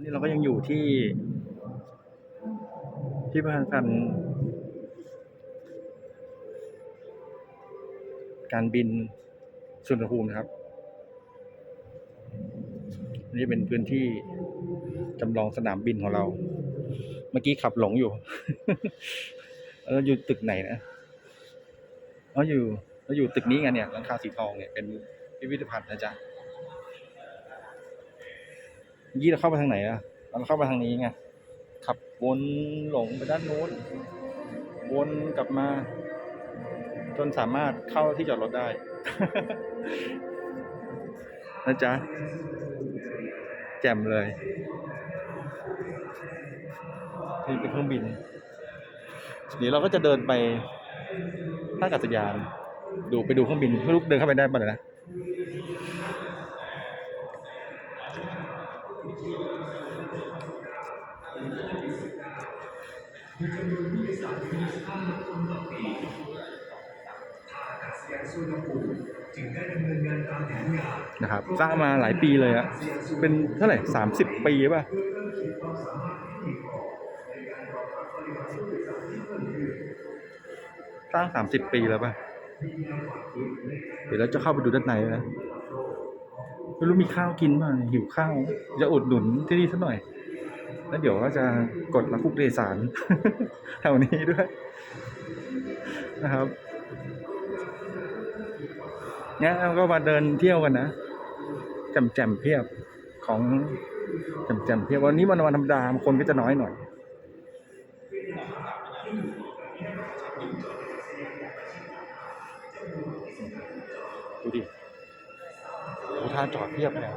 วันนี้เราก็ยังอยู่ที่ ที่พันพันธ์การบินสุวรรณภูมินะครับ นี่เป็นพื้นที่จำลองสนามบินของเรา เมื่อกี้ขับหลงอยู่เราอยู่ตึกไหนนะเราอยู่เราอยู่ตึกนี้ไงเนี่ยหลังคาสีทองเนี่ยเป็นพิพิธภัณฑ์นะจ๊ะ เมื่อกี้เราเข้าไปทางไหนอะเราเข้าไปทางนี้ไง ขับวนหลงไปด้านโน้น วนกลับมา จนสามารถเข้าที่จอดรถได้ นะจ๊ะ แจ่มเลยนี่เป็นเครื่องบินเดี๋ยวเราก็จะเดินไปท่าอากาศยาน ดูไปดูเครื่องบินไม่รู้เดินเข้าไปได้ป่ะ เดี๋ยวนะนะครับสร้างมาหลายปีเลยอะเป็นเท่าไหร่สามสิบปีป่ะสร้างสามสิบปีแล้วป่ะ เดี๋ยวเราจะเข้าไปดูด้านในนะ ไม่รู้มีข้าวกินป่ะหิวข้าวจะอุดหนุนที่นี่สักหน่อย แล้วเดี๋ยวก็จะกดมาคุกเรสารแถวนี้ด้วย นะครับเนี่ยเราก็มาเดินเที่ยวกันนะแจ่มแจมเพียบของแจ่มแจมเพียบวันนี้วันวันธรรมดาคนก็จะน้อยหน่อยดูดิางจอดเทียบเนี่ย